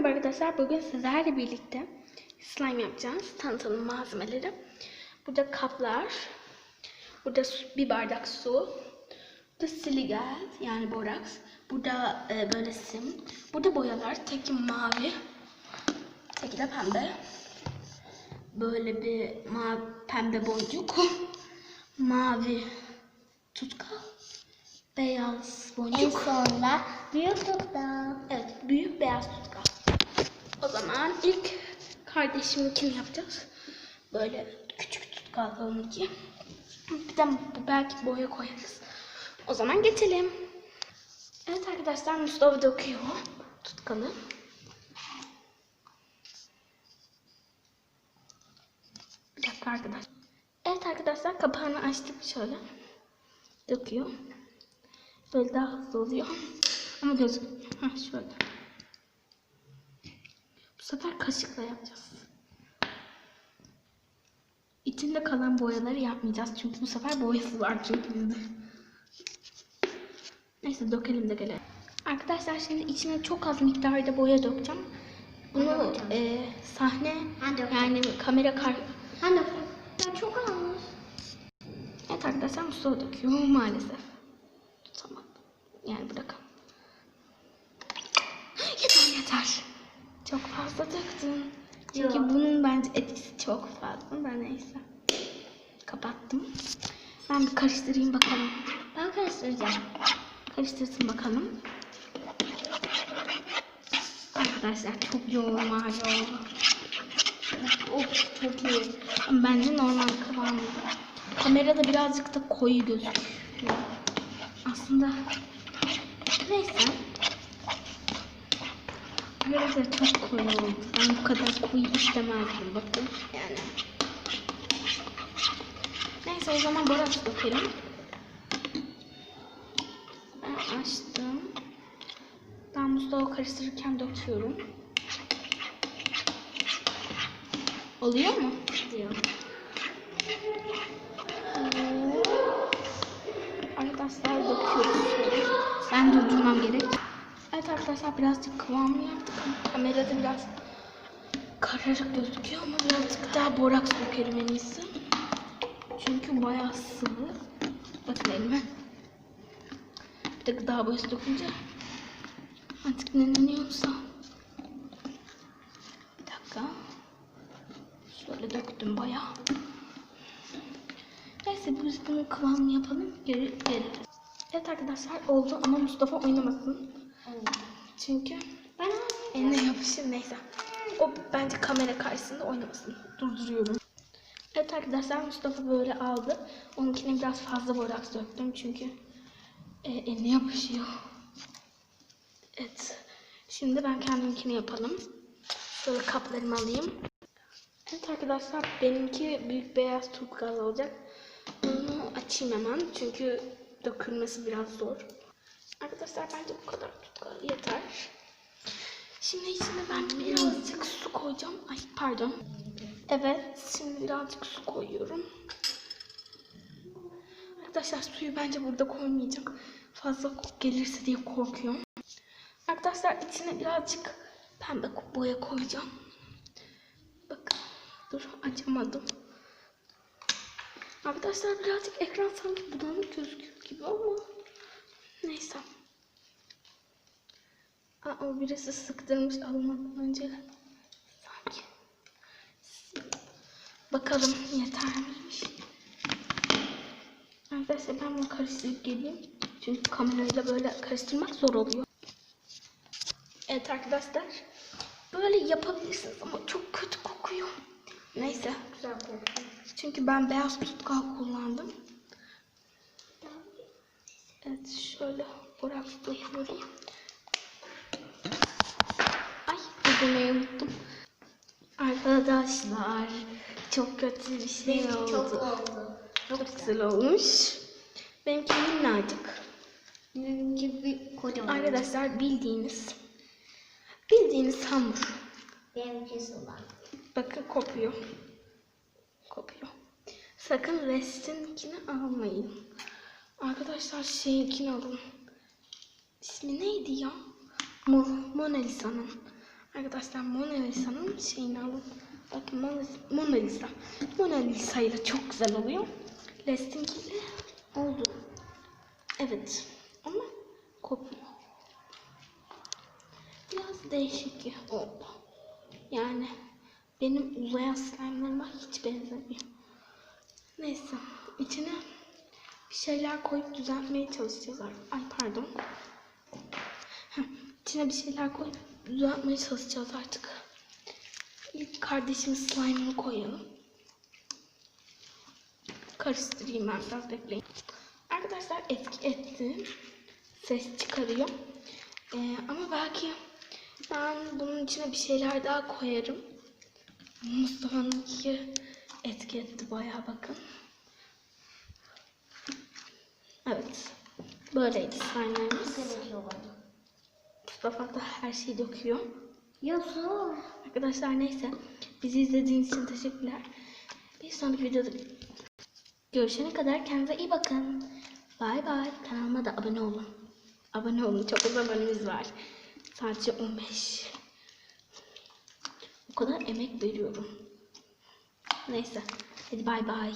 merhaba arkadaşlar. Bugün sizlerle birlikte slime yapacağız. Tanıtalım malzemeleri. Burada kaplar. Burada bir bardak su. Burada siligal yani boraks. Burada e, böyle sim. Burada boyalar. Teki mavi. Teki de pembe. Böyle bir mavi pembe boncuk. Mavi tutkal. Beyaz En boncuk. sonunda büyük tutkal. Evet, büyük beyaz tutkal. O zaman ilk kardeşiminkini yapacağız. Böyle küçük tutkal onunki. Bir de belki boya koyarız. O zaman geçelim. Evet arkadaşlar Mustafa döküyor tutkalı. Bir dakika arkadaşlar. Evet arkadaşlar kapağını açtık şöyle. Döküyor. Böyle daha hızlı oluyor. Ama gözükmüyor. Heh, şöyle. Bu sefer kaşıkla yapacağız. İçinde kalan boyaları yapmayacağız. Çünkü bu sefer boyası var çünkü bizde. Neyse dökelim de gelelim. Arkadaşlar şimdi içine çok az miktarda boya dökeceğim. Bunu e, sahne Ben yani kamera kar... Anne ya çok almış. Evet arkadaşlar Mustafa döküyor maalesef. Tamam. Yani bırakalım. Yeter yeter. Çok fazla döktün. Çünkü Yok. bunun bence etkisi çok fazla. Ben neyse. Kapattım. Ben bir karıştırayım bakalım. Ben karıştıracağım. Karıştırsın bakalım. Arkadaşlar çok yoğun mavi oldu. Of çok iyi. Ama Bence normal kıvamında. Kamerada birazcık da koyu gözüküyor. Aslında neyse. Arkadaşlar çok koyu. Ben bu kadar koyu istemezdim bakın. Yani. Neyse o zaman boraks dökelim. Ben açtım. Ben Mustafa karıştırırken döküyorum. Oluyor mu? Diyor. Arkadaşlar döküyoruz. Ben durdurmam gerek. Arkadaşlar birazcık kıvamlı yaptık kamerada biraz kararık gözüküyor ama birazcık daha boraks dökerim en iyisi. Çünkü bayağı sıvı. Bakın elime. Bir de gıda boyası dökünce artık ne deniyorsa. Bir dakika. Şöyle döktüm bayağı. Neyse biz bunu kıvamını yapalım. Geri geliriz. Evet arkadaşlar oldu ama Mustafa oynamasın. Çünkü Ben eline yapışır neyse. O bence kamera karşısında oynamasın. Durduruyorum. Evet arkadaşlar Mustafa böyle aldı. Onunkine biraz fazla boraks döktüm çünkü e, eline yapışıyor. Evet. Şimdi ben kendimkini yapalım. Şöyle kaplarımı alayım. Evet arkadaşlar benimki büyük beyaz tutkal olacak. Bunu açayım hemen çünkü dökülmesi biraz zor. Arkadaşlar bence bu kadar yeter. Şimdi içine ben birazcık su koyacağım. Ay pardon. Evet şimdi birazcık su koyuyorum. Arkadaşlar suyu bence burada koymayacağım. Fazla gelirse diye korkuyorum. Arkadaşlar içine birazcık pembe boya koyacağım. Bakın. Dur açamadım. Arkadaşlar birazcık ekran sanki bulanık gözüküyor gibi ama neyse. Aa, o birisi sıktırmış almadan önce. Sanki. Bakalım yeter miymiş? Arkadaşlar ben bunu karıştırıp geleyim. Çünkü kamerayla böyle karıştırmak zor oluyor. Evet arkadaşlar. Böyle yapabilirsiniz ama çok kötü kokuyor. Neyse. güzel kokuyor. Çünkü ben beyaz tutkal kullandım. Evet boraks döküyorum. Ay ödemeyi unuttum. Arkadaşlar çok kötü bir şey Benimki oldu. çok oldu. Çok güzel olmuş. Benimki minnacık. Benimki bir kocaman. Arkadaşlar bildiğiniz bildiğiniz hamur. Benimki sular. Bakın kopuyor. Kopuyor. Sakın Rest'inkini almayın. Arkadaşlar şeyinkini alın. İsmi neydi ya? Mo Mona Lisa'nın. Arkadaşlar Mona Lisa'nın şeyini alın. Bakın Mona, Mona Lisa. Mona Lisa ile çok güzel oluyor. Lesting ile oldu. Evet. Ama kopya. Biraz değişik oldu. Yani benim uzayan slime'larıma hiç benzemiyor. Neyse. içine bir şeyler koyup düzeltmeye çalışacağız. Ay pardon. İçine bir şeyler koyup düzeltmeye çalışacağız artık. İlk kardeşim slime'ını koyalım. Karıştırayım ben biraz bekleyin. Arkadaşlar etki etti. Ses çıkarıyor. Ee, ama belki ben bunun içine bir şeyler daha koyarım. Mustafa'nınki etki etti bayağı bakın. Evet. Böyleydi slime'larımız. Mustafa da her şeyi döküyor. Yosun. Arkadaşlar neyse. Bizi izlediğiniz için teşekkürler. Bir sonraki videoda görüşene kadar kendinize iyi bakın. Bay bay. Kanalıma da abone olun. Abone olun. Çok az abonemiz var. Sadece 15. O kadar emek veriyorum. Neyse. Hadi bay bay.